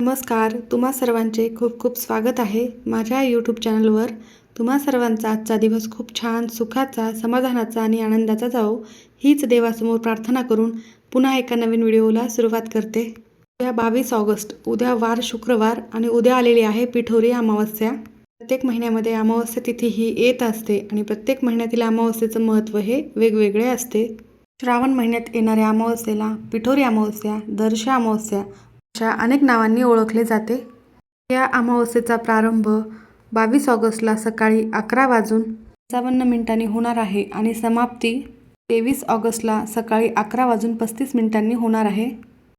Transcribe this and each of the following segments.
नमस्कार तुम्हा सर्वांचे खूप खूप स्वागत आहे माझ्या यूट्यूब चॅनलवर तुम्हा सर्वांचा आजचा दिवस खूप छान सुखाचा समाधानाचा आणि आनंदाचा जावो. हीच देवासमोर प्रार्थना करून पुन्हा एका नवीन व्हिडिओला सुरुवात करते. उद्या बावीस ऑगस्ट उद्या वार शुक्रवार आणि उद्या आलेली आहे पिठोरी अमावस्या. प्रत्येक महिन्यामध्ये अमावस्या तिथी ही येत असते आणि प्रत्येक महिन्यातील अमावस्येचं महत्त्व हे वेगवेगळे असते. श्रावण महिन्यात येणाऱ्या अमावस्येला पिठोरी अमावस्या दर्श अमावस्या अशा अनेक नावांनी ओळखले जाते. या अमावस्येचा प्रारंभ बावीस ऑगस्टला सकाळी अकरा वाजून पंचावन्न मिनिटांनी होणार आहे आणि समाप्ती तेवीस ऑगस्टला सकाळी अकरा वाजून पस्तीस मिनिटांनी होणार आहे.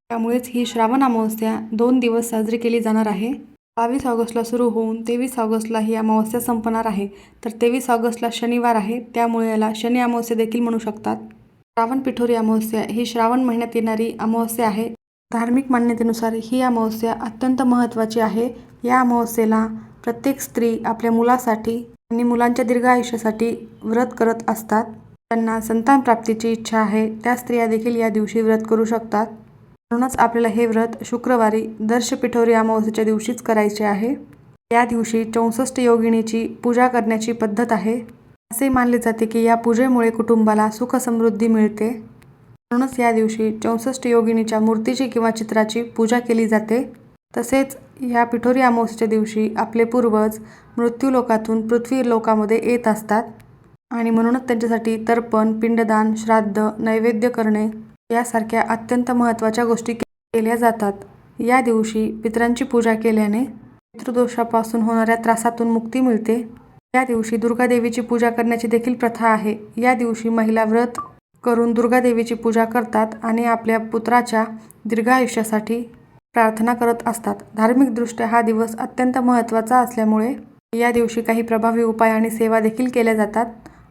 त्यामुळेच ही श्रावण अमावस्या दोन दिवस साजरी केली जाणार आहे. बावीस ऑगस्टला सुरू होऊन तेवीस ऑगस्टला ही अमावस्या संपणार आहे. तर तेवीस ऑगस्टला शनिवार आहे त्यामुळे याला शनी अमावस्या देखील म्हणू शकतात. श्रावण पिठोरी अमावस्या ही श्रावण महिन्यात येणारी अमावस्या आहे. धार्मिक मान्यतेनुसार ही अमावस्या अत्यंत महत्त्वाची आहे. या अमावस्येला प्रत्येक स्त्री आपल्या मुलासाठी आणि मुलांच्या दीर्घ आयुष्यासाठी व्रत करत असतात. त्यांना संतान प्राप्तीची इच्छा आहे. त्या स्त्रिया देखील या दिवशी व्रत करू शकतात. म्हणूनच आपल्याला हे व्रत शुक्रवारी दर्श पिठोरी अमावस्येच्या दिवशीच करायचे आहे. या दिवशी चौसष्ट योगिनीची पूजा करण्याची पद्धत आहे. असे मानले जाते की या पूजेमुळे कुटुंबाला सुख समृद्धी मिळते. म्हणूनच या दिवशी चौसष्ट योगिनीच्या मूर्तीची किंवा चित्राची पूजा केली जाते. तसेच या पिठोरी अमावस्येच्या दिवशी आपले पूर्वज मृत्यूलोकातून पृथ्वी लोकामध्ये येत असतात आणि म्हणूनच त्यांच्यासाठी तर्पण पिंडदान श्राद्ध नैवेद्य करणे यासारख्या अत्यंत महत्त्वाच्या गोष्टी केल्या जातात. या दिवशी पितरांची पूजा केल्याने पितृदोषापासून होणाऱ्या त्रासातून मुक्ती मिळते. या दिवशी दुर्गादेवीची पूजा करण्याची देखील प्रथा आहे. या दिवशी महिला व्रत करून दुर्गादेवीची पूजा करतात आणि आपल्या पुत्राच्या दीर्घायुष्यासाठी प्रार्थना करत असतात. धार्मिकदृष्ट्या हा दिवस अत्यंत महत्त्वाचा असल्यामुळे या दिवशी काही प्रभावी उपाय आणि सेवा देखील केल्या जातात.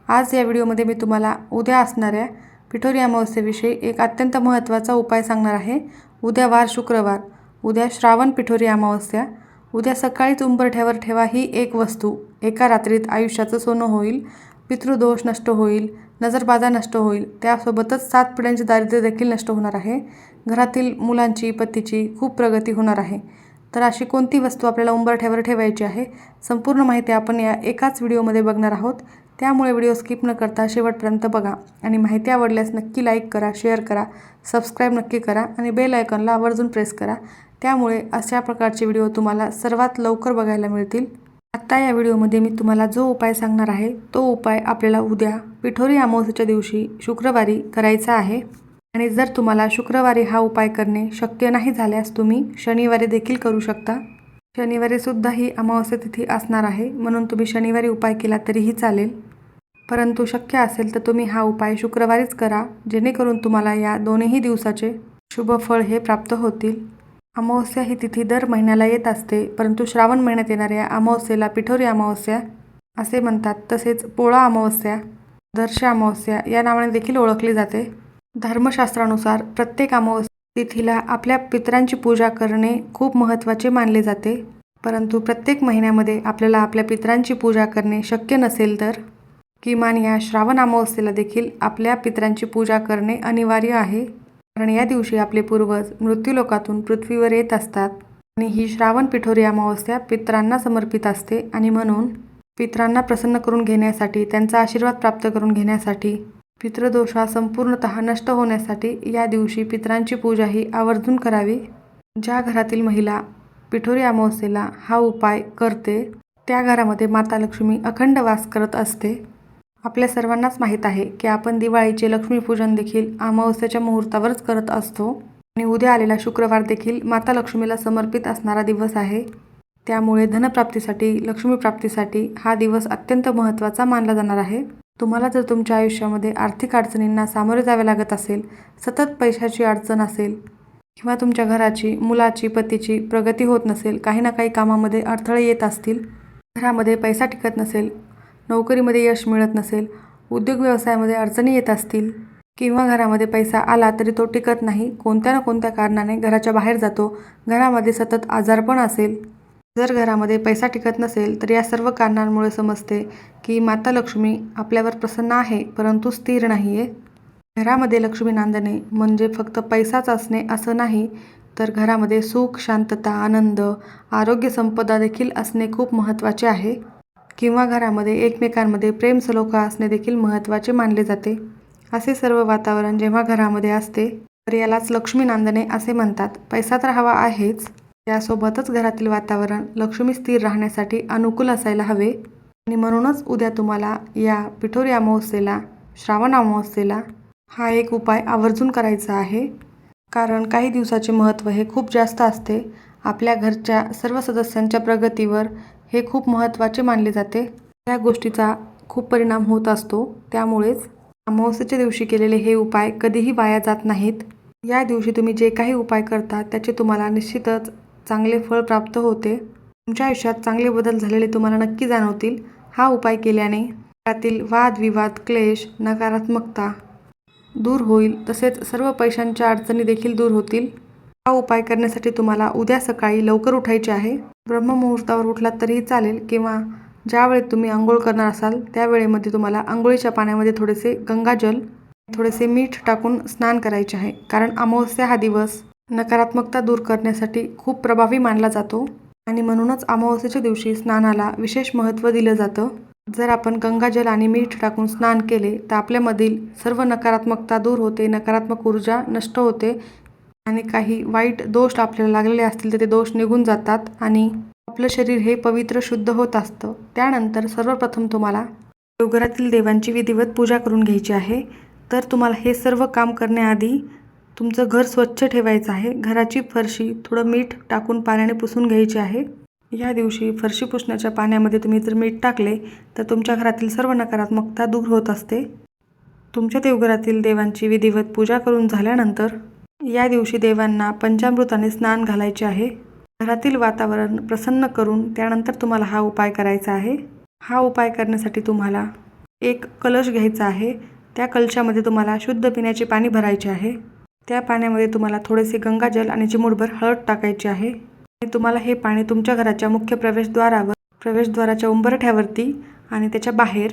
आज या व्हिडिओमध्ये मी तुम्हाला उद्या असणाऱ्या पिठोरी अमावस्येविषयी एक अत्यंत महत्त्वाचा उपाय सांगणार आहे. उद्या वार शुक्रवार. उद्या श्रावण पिठोरी अमावस्या. उद्या सकाळीच उंबरठ्यावर ठेवा ही एक वस्तू. एका रात्रीत आयुष्याचं सोनं होईल. पितृदोष नष्ट होईल. नजरबाजा नष्ट होईल. त्यासोबतच सात पिढ्यांचे दारिद्र्य देखील नष्ट होणार आहे. घरातील मुलांची पतीची खूप प्रगती होणार आहे. तर अशी कोणती वस्तू आपल्याला उंबरठ्यावर ठेवायची आहे? संपूर्ण माहिती आपण या एकाच व्हिडिओमध्ये बघणार आहोत. त्यामुळे व्हिडिओ स्किप न करता शेवटपर्यंत बघा. आणि माहिती आवडल्यास नक्की लाईक करा शेअर करा सबस्क्राईब नक्की करा आणि बेल आयकॉनला आवर्जून प्रेस करा. त्यामुळे अशा प्रकारचे व्हिडिओ तुम्हाला सर्वात लवकर बघायला मिळतील. आत्ता या व्हिडिओमध्ये मी तुम्हाला जो उपाय सांगणार आहे तो उपाय आपल्याला उद्या पिठोरी अमावस्येच्या दिवशी शुक्रवारी करायचा आहे. आणि जर तुम्हाला शुक्रवारी हा उपाय करणे शक्य नाही झाल्यास तुम्ही शनिवारी देखील करू शकता. शनिवारीसुद्धा ही अमावस्या तिथी असणार आहे. म्हणून तुम्ही शनिवारी उपाय केला तरीही चालेल. परंतु शक्य असेल तर तुम्ही हा उपाय शुक्रवारीच करा जेणेकरून तुम्हाला या दोन्ही दिवसाचे शुभ फळ हे प्राप्त होतील. अमावस्या ही तिथी दर महिन्याला येत असते परंतु श्रावण महिन्यात येणाऱ्या अमावस्येला पिठोरी अमावस्या असे म्हणतात. तसेच पोळा अमावस्या दर्शा अमावस्या या नावाने देखील ओळखली जाते. धर्मशास्त्रानुसार प्रत्येक अमावस्या तिथीला आपल्या पितरांची पूजा करणे खूप महत्त्वाचे मानले जाते. परंतु प्रत्येक महिन्यामध्ये आपल्याला आपल्या पितरांची पूजा करणे शक्य नसेल तर? किमान या श्रावण अमावस्येला देखील आपल्या पितरांची पूजा करणे अनिवार्य आहे. कारण या दिवशी आपले पूर्वज मृत्यूलोकातून पृथ्वीवर येत असतात. आणि ही श्रावण पिठोरी अमावस्या पितरांना समर्पित असते आणि म्हणून पितरांना प्रसन्न करून घेण्यासाठी त्यांचा आशीर्वाद प्राप्त करून घेण्यासाठी पितृदोष हा संपूर्णतः नष्ट होण्यासाठी या दिवशी पितरांची पूजा ही आवर्जून करावी. ज्या घरातील महिला पिठोरी अमावस्येला हा उपाय करते त्या घरामध्ये माता लक्ष्मी अखंड वास करत असते. आपल्या सर्वांनाच माहीत आहे की आपण दिवाळीचे लक्ष्मीपूजन देखील अमावस्येच्या मुहूर्तावरच करत असतो. आणि उद्या आलेला शुक्रवार देखील माता लक्ष्मीला समर्पित असणारा दिवस आहे. त्यामुळे धनप्राप्तीसाठी लक्ष्मीप्राप्तीसाठी हा दिवस अत्यंत महत्त्वाचा मानला जाणार आहे. तुम्हाला जर तुमच्या आयुष्यामध्ये आर्थिक अडचणींना सामोरे जावे लागत असेल सतत पैशाची अडचण असेल किंवा तुमच्या घराची मुलाची पतीची प्रगती होत नसेल काही ना काही कामामध्ये अडथळे येत असतील घरामध्ये पैसा टिकत नसेल नोकरीमध्ये यश मिळत नसेल उद्योग व्यवसायामध्ये अडचणी येत असतील किंवा घरामध्ये पैसा आला तरी तो टिकत नाही कोणत्या ना कोणत्या कारणाने घराच्या बाहेर जातो घरामध्ये सतत आजारपण असेल. जर घरामध्ये पैसा टिकत नसेल तर या सर्व कारणांमुळे समजते की माता लक्ष्मी आपल्यावर प्रसन्न आहे परंतु स्थिर नाही आहे घरामध्ये लक्ष्मी नांदणे म्हणजे फक्त पैसाच असणे असं नाही तर घरामध्ये सुख शांतता आनंद आरोग्य संपदा देखील असणे खूप महत्त्वाचे आहे. किंवा घरामध्ये एकमेकांमध्ये प्रेम सलोखा असणे देखील महत्त्वाचे मानले जाते. असे सर्व वातावरण जेव्हा घरामध्ये असते तर यालाच लक्ष्मी नांदणे असे म्हणतात. पैसा तर हवा आहेच. त्यासोबतच घरातील वातावरण लक्ष्मी स्थिर राहण्यासाठी अनुकूल असायला हवे. आणि म्हणूनच उद्या तुम्हाला या पिठोरी अमावस्येला श्रावण अमावस्येला हा एक उपाय आवर्जून करायचा आहे. कारण काही दिवसाचे महत्त्व हे खूप जास्त असते. आपल्या घरच्या सर्व सदस्यांच्या प्रगतीवर हे खूप महत्त्वाचे मानले जाते. त्या गोष्टीचा खूप परिणाम होत असतो. त्यामुळेच अमावस्येच्या दिवशी केलेले हे उपाय कधीही वाया जात नाहीत. या दिवशी तुम्ही जे काही उपाय करता त्याचे तुम्हाला निश्चितच चांगले फळ प्राप्त होते. तुमच्या आयुष्यात चांगले बदल झालेले तुम्हाला नक्की जाणवतील. हा उपाय केल्याने त्यातील वादविवाद क्लेश नकारात्मकता दूर होईल. तसेच सर्व पैशांच्या अडचणी देखील दूर होतील. हा उपाय करण्यासाठी तुम्हाला उद्या सकाळी लवकर उठायचे आहे. ब्रह्ममुहूर्तावर उठलात तरीही चालेल किंवा ज्यावेळी तुम्ही आंघोळ करणार असाल त्यावेळेमध्ये तुम्हाला आंघोळीच्या पाण्यामध्ये थोडेसे गंगाजल थोडेसे मीठ टाकून स्नान करायचे आहे. कारण अमावस्या हा दिवस नकारात्मकता दूर करण्यासाठी खूप प्रभावी मानला जातो आणि म्हणूनच अमावस्येच्या दिवशी स्नानाला विशेष महत्त्व दिलं जातं. जर आपण गंगाजल आणि मीठ टाकून स्नान केले तर आपल्यामधील सर्व नकारात्मकता दूर होते नकारात्मक ऊर्जा नष्ट होते आणि काही वाईट दोष आपल्याला लागलेले असतील तर ते दोष निघून जातात आणि आपलं शरीर हे पवित्र शुद्ध होत असतं. त्यानंतर सर्वप्रथम तुम्हाला देवघरातील देवांची विधिवत पूजा करून घ्यायची आहे. तर तुम्हाला हे सर्व काम करण्याआधी तुमचं घर स्वच्छ ठेवायचं आहे. घराची फरशी थोडं मीठ टाकून पाण्याने पुसून घ्यायची आहे. या दिवशी फरशी पुसण्याच्या पाण्यामध्ये तुम्ही जर मीठ टाकले तर तुमच्या घरातील सर्व नकारात्मकता दूर होत असते. तुमच्या देवघरातील देवांची विधिवत पूजा करून झाल्यानंतर या दिवशी देवांना पंचामृताने स्नान घालायचे आहे. घरातील वातावरण प्रसन्न करून त्यानंतर तुम्हाला हा उपाय करायचा आहे. हा उपाय करण्यासाठी तुम्हाला एक कलश घ्यायचा आहे. त्या कलशामध्ये तुम्हाला शुद्ध पिण्याचे पाणी भरायचे आहे. त्या पाण्यामध्ये तुम्हाला थोडेसे गंगाजल आणि चिमूटभर हळद टाकायची आहे. आणि तुम्हाला हे पाणी तुमच्या घराच्या मुख्य प्रवेशद्वारावर प्रवेशद्वाराच्या उंबरठ्यावरती आणि त्याच्या बाहेर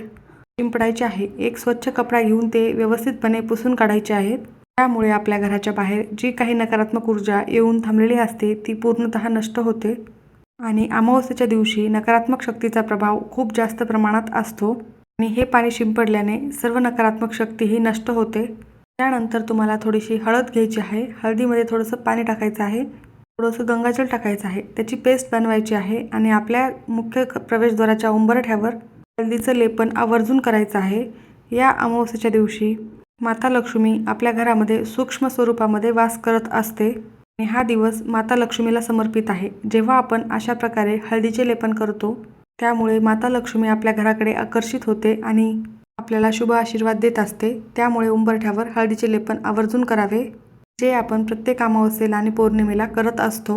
शिंपडायचे आहे. एक स्वच्छ कपडा घेऊन ते व्यवस्थितपणे पुसून काढायचे आहेत. त्यामुळे आपल्या घराच्या बाहेर जी काही नकारात्मक ऊर्जा येऊन थांबलेली असते ती पूर्णतः नष्ट होते. आणि अमावस्येच्या दिवशी नकारात्मक शक्तीचा प्रभाव खूप जास्त प्रमाणात असतो. आणि हे पाणी शिंपडल्याने सर्व नकारात्मक शक्ती ही नष्ट होते. त्यानंतर तुम्हाला थोडीशी हळद घ्यायची आहे. हळदीमध्ये थोडंसं पाणी टाकायचं आहे. थोडंसं गंगाजल टाकायचं आहे. त्याची पेस्ट बनवायची आहे आणि आपल्या मुख्य प्रवेशद्वाराच्या उंबरठ्यावर हळदीचं लेपन आवर्जून करायचं आहे. या अमावस्येच्या दिवशी माता लक्ष्मी आपल्या घरामध्ये सूक्ष्म स्वरूपामध्ये वास करत असते आणि हा दिवस माता लक्ष्मीला समर्पित आहे. जेव्हा आपण अशा प्रकारे हळदीचे लेपन करतो त्यामुळे माता लक्ष्मी आपल्या घराकडे आकर्षित होते आणि आपल्याला शुभ आशीर्वाद देत असते. त्यामुळे उंबरठ्यावर हळदीचे लेपन आवर्जून करावे. जे आपण प्रत्येक अमावस्येला आणि पौर्णिमेला करत असतो.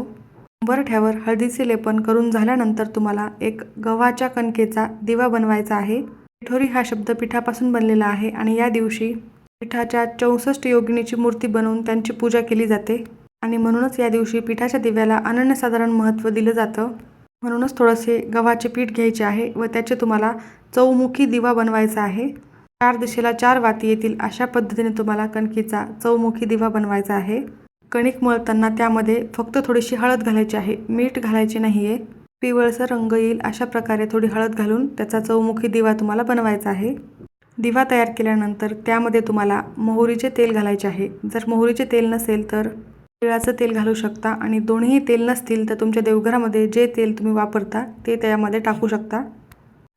उंबरठ्यावर हळदीचे लेपन करून झाल्यानंतर तुम्हाला एक गव्हाच्या कणकेचा दिवा बनवायचा आहे. पिठोरी हा शब्द पिठापासून बनलेला आहे आणि या दिवशी पिठाच्या चौसष्ट योगिनीची मूर्ती बनवून त्यांची पूजा केली जाते. आणि म्हणूनच या दिवशी पिठाच्या दिव्याला अनन्यसाधारण महत्त्व दिलं जातं. म्हणूनच थोडेसे गव्हाचे पीठ घ्यायचे आहे व त्याचे तुम्हाला चौमुखी दिवा बनवायचा आहे. चार दिशेला चार वाती येतील अशा पद्धतीने तुम्हाला कणकीचा चौमुखी दिवा बनवायचा आहे. कणिक मळताना त्यामध्ये फक्त थोडीशी हळद घालायची आहे. मीठ घालायचे नाही आहे पिवळसर रंग येईल अशा प्रकारे थोडी हळद घालून त्याचा चौमुखी दिवा तुम्हाला बनवायचा आहे. दिवा तयार केल्यानंतर त्यामध्ये तुम्हाला मोहरीचे तेल घालायचे आहे. जर मोहरीचे तेल नसेल तर तिळाचं तेल घालू शकता आणि दोन्ही तेल नसतील तर तुमच्या देवघरामध्ये जे तेल तुम्ही वापरता ते त्यामध्ये टाकू शकता.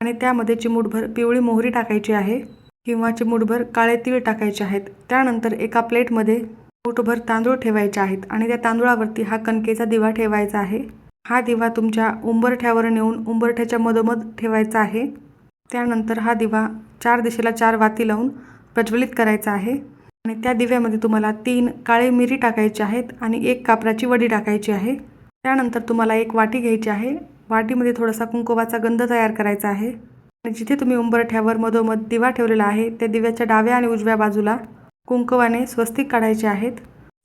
आणि त्यामध्ये चिमूटभर पिवळी मोहरी टाकायची आहे किंवा चिमूटभर काळे तीळ टाकायचे आहेत. त्यानंतर एका प्लेटमध्ये मूठभर तांदूळ ठेवायचे आहेत आणि त्या तांदूळावरती हा कणकेचा दिवा ठेवायचा आहे. हा दिवा तुमच्या उंबरठ्यावर नेऊन उंबरठ्याच्या मधोमध ठेवायचा आहे. त्यानंतर हा दिवा चार दिशेला चार वाती लावून प्रज्वलित करायचा आहे. आणि त्या दिव्यामध्ये तुम्हाला तीन काळे मिरी टाकायचे आहेत आणि एक कापराची वडी टाकायची आहे. त्यानंतर तुम्हाला एक वाटी घ्यायची आहे. वाटीमध्ये थोडासा कुंकुवाचा गंध तयार करायचा आहे. आणि जिथे तुम्ही उंबरठ्यावर मधोमध दिवा ठेवलेला आहे त्या दिव्याच्या डाव्या आणि उजव्या बाजूला कुंकवाने स्वस्तिक काढायचे आहेत.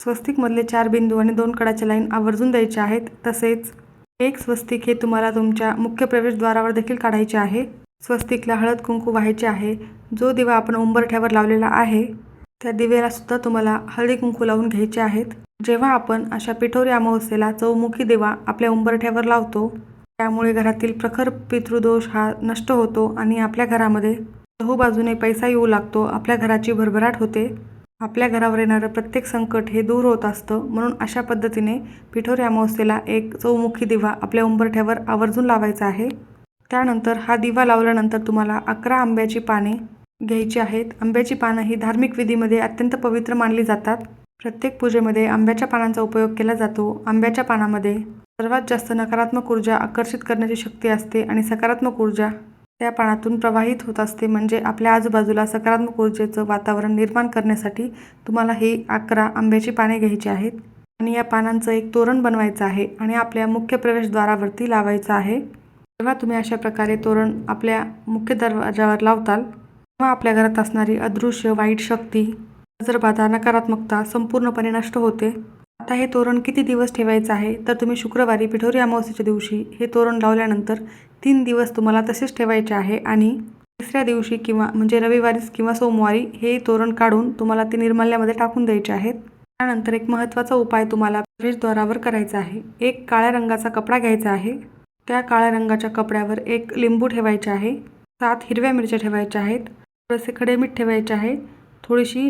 स्वस्तिकमधले चार बिंदू आणि दोन कडाच्या लाईन आवर्जून द्यायचे आहेत. तसेच एक स्वस्तिक हे तुम्हाला तुमच्या मुख्य प्रवेशद्वारावर देखील काढायचे आहे. स्वस्तिकला हळद कुंकू व्हायचे आहे. जो दिवा आपण उंबरठ्यावर लावलेला आहे त्या दिव्याला सुद्धा तुम्हाला हळदी कुंकू लावून घ्यायचे आहेत. जेव्हा आपण अशा पिठोरी अमावस्येला चौमुखी दिवा आपल्या उंबरठ्यावर लावतो त्यामुळे घरातील प्रखर पितृदोष हा नष्ट होतो आणि आपल्या घरामध्ये चहूबाजूने पैसा येऊ लागतो आपल्या घराची भरभराट होते. आपल्या घरावर येणारं प्रत्येक संकट हे दूर होत असतं म्हणून अशा पद्धतीने पिठोरी अमावस्येला एक चौमुखी दिवा आपल्या उंबरठ्यावर आवर्जून लावायचा आहे. त्यानंतर हा दिवा लावल्यानंतर तुम्हाला अकरा आंब्याची पाने घ्यायची आहेत. आंब्याची पानं ही धार्मिक विधीमध्ये अत्यंत पवित्र मानली जातात. प्रत्येक पूजेमध्ये आंब्याच्या पानांचा उपयोग केला जातो. आंब्याच्या पानामध्ये सर्वात जास्त नकारात्मक ऊर्जा आकर्षित करण्याची शक्ती असते आणि सकारात्मक ऊर्जा त्या पानातून प्रवाहित होत असते. म्हणजे आपल्या आजूबाजूला सकारात्मक ऊर्जेचं वातावरण निर्माण करण्यासाठी तुम्हाला ही अकरा आंब्याची पाने घ्यायची आहेत आणि या पानांचं एक तोरण बनवायचं आहे आणि आपल्या मुख्य प्रवेशद्वारावरती लावायचं आहे. जेव्हा तुम्ही अशा प्रकारे तोरण आपल्या मुख्य दरवाजावर लावताल. तेव्हा आपल्या घरात असणारी अदृश्य वाईट शक्ती नजरबाधा नकारात्मकता संपूर्णपणे नष्ट होते. आता हे तोरण किती दिवस ठेवायचं आहे? तर तुम्ही शुक्रवारी पिठोरी अमावस्येच्या दिवशी हे तोरण लावल्यानंतर तीन दिवस तुम्हाला तसेच ठेवायचे आहे आणि तिसऱ्या दिवशी किंवा म्हणजे रविवारीच किंवा सोमवारी हे तोरण काढून तुम्हाला ते निर्माल्यामध्ये टाकून द्यायचे आहेत. त्यानंतर एक महत्त्वाचा उपाय तुम्हाला प्रवेशद्वारावर करायचा आहे. एक काळ्या रंगाचा कपडा घ्यायचा आहे. त्या काळ्या रंगाच्या कपड्यावर एक लिंबू ठेवायचे आहे. सात हिरव्या मिरच्या ठेवायच्या आहेत. थोडेसे खडे मीठ ठेवायचे आहे. थोडीशी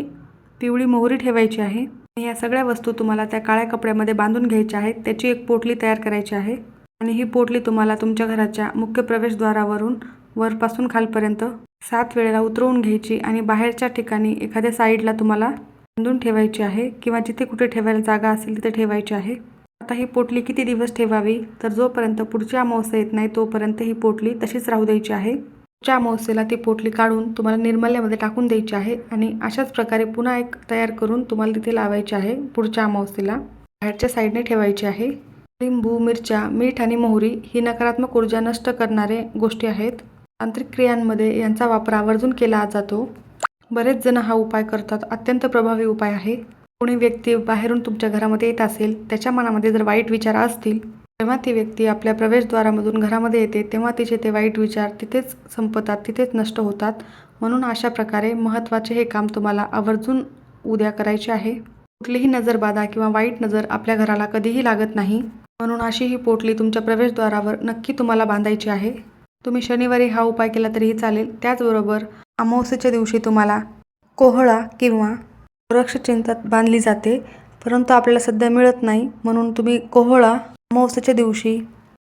पिवळी मोहरी ठेवायची आहे. आणि या सगळ्या वस्तू तुम्हाला त्या काळ्या कपड्यामध्ये बांधून घ्यायच्या आहेत. त्याची एक पोटली तयार करायची आहे. आणि ही पोटली तुम्हाला तुमच्या घराच्या मुख्य प्रवेशद्वारावरून वरपासून खालपर्यंत सात वेळेला उतरवून घ्यायची आणि बाहेरच्या ठिकाणी एखाद्या साईडला तुम्हाला बांधून ठेवायची आहे किंवा जिथे कुठे ठेवायला जागा असेल तिथे ठेवायची आहे. आता ही पोटली किती दिवस ठेवावी? तर जोपर्यंत पुढची अमावस्या येत नाही तोपर्यंत ही पोटली तशीच राहू द्यायची आहे. पुढच्या अमावस्येला ती पोटली काढून तुम्हाला निर्मल्यामध्ये टाकून द्यायची आहे आणि अशाच प्रकारे पुन्हा एक तयार करून तुम्हाला तिथे लावायची आहे पुढच्या अमावस्येला बाहेरच्या साईडने ठेवायची आहे. लिंबू मिरच्या मीठ आणि मोहरी ही नकारात्मक ऊर्जा नष्ट करणारे गोष्टी आहेत. तांत्रिक क्रियांमध्ये यांचा वापर आवर्जून केला जातो. बरेच जण हा उपाय करतात. अत्यंत प्रभावी उपाय आहे. कोणी व्यक्ती बाहेरून तुमच्या घरामध्ये येत असेल त्याच्या मनामध्ये जर वाईट विचार असतील जेव्हा ती व्यक्ती आपल्या प्रवेशद्वारामधून घरामध्ये येते तेव्हा तिचे ते वाईट विचार तिथेच संपतात तिथेच नष्ट होतात. म्हणून अशा प्रकारे महत्त्वाचे हे काम तुम्हाला आवर्जून उद्या करायचे आहे. कुठलीही नजरबाधा किंवा वाईट नजर आपल्या घराला कधीही लागत नाही. म्हणून अशी ही पोटली तुमच्या प्रवेशद्वारावर नक्की तुम्हाला बांधायची आहे. तुम्ही शनिवारी हा उपाय केला तरीही चालेल. त्याचबरोबर अमावस्येच्या दिवशी तुम्हाला कोहळा किंवा वृक्षचिंतात बांधली जाते. परंतु आपल्याला सध्या मिळत नाही. म्हणून तुम्ही कोहळा अमावस्येच्या दिवशी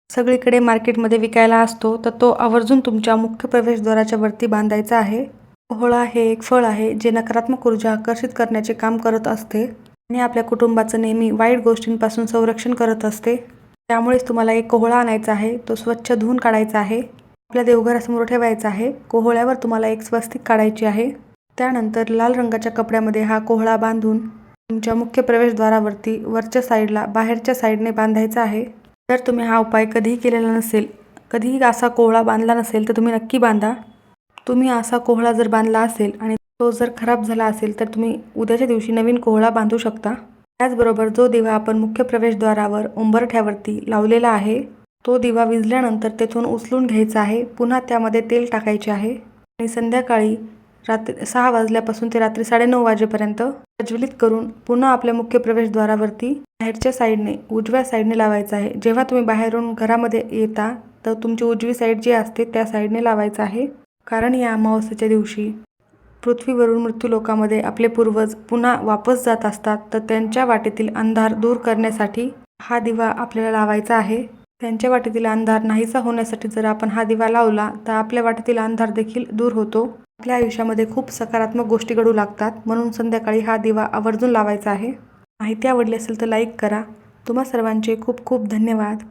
सगळीकडे मार्केटमध्ये विकायला असतो तर तो आवर्जून तुमच्या मुख्य प्रवेशद्वाराच्या वरती बांधायचा आहे. कोहळा हे एक फळ आहे जे नकारात्मक ऊर्जा आकर्षित करण्याचे काम करत असते आणि आपल्या कुटुंबाचं नेहमी वाईट गोष्टींपासून संरक्षण करत असते. त्यामुळेच तुम्हाला एक कोहळा आणायचा आहे तो स्वच्छ धुवून काढायचा आहे आपल्या देवघरासमोर ठेवायचा आहे कोहळ्यावर तुम्हाला एक स्वस्तिक काढायची आहे. त्यानंतर लाल रंगाच्या कपड्यामध्ये हा कोहळा बांधून तुमच्या मुख्य प्रवेशद्वारावरती वरच्या साईडला बाहेरच्या साईडने बांधायचा आहे. जर तुम्ही हा उपाय कधीही केलेला नसेल कधीही असा कोहळा बांधला नसेल तर तुम्ही नक्की बांधा. तुम्ही असा कोहळा जर बांधला असेल आणि तो जर खराब झाला असेल तर तुम्ही उद्याच्या दिवशी नवीन कोहळा बांधू शकता. त्याचबरोबर जो दिवा आपण मुख्य प्रवेशद्वारावर उंबरठ्यावरती लावलेला आहे तो दिवा विझल्यानंतर तेथून उचलून घ्यायचा आहे. पुन्हा त्यामध्ये तेल टाकायचे आहे. आणि संध्याकाळी रात्री सहा वाजल्यापासून ते रात्री साडेनऊ वाजेपर्यंत प्रज्वलित करून पुन्हा आपल्या मुख्य प्रवेशद्वारावरती बाहेरच्या साईडने उजव्या साईडने लावायचं आहे. जेव्हा तुम्ही बाहेरून घरामध्ये येता तर तुमची उजवी साईड जी असते त्या साईडने लावायचं आहे. कारण या अमावस्येच्या दिवशी पृथ्वीवरून मृत्यूलोकामध्ये आपले पूर्वज पुन्हा वापस जात असतात तर त्यांच्या वाटेतील अंधार दूर करण्यासाठी हा दिवा आपल्याला लावायचा आहे. त्यांच्या वाटेतील अंधार नाहीसा होण्यासाठी जर आपण हा दिवा लावला तर आपल्या वाटेतील अंधार देखील दूर होतो. आपल्या आयुष्यामध्ये खूप सकारात्मक गोष्टी घडू लागतात. म्हणून संध्याकाळी हा दिवा आवर्जून लावायचा आहे. माहिती आवडली असेल तर लाईक करा. तुम्हा सर्वांचे खूप खूप धन्यवाद.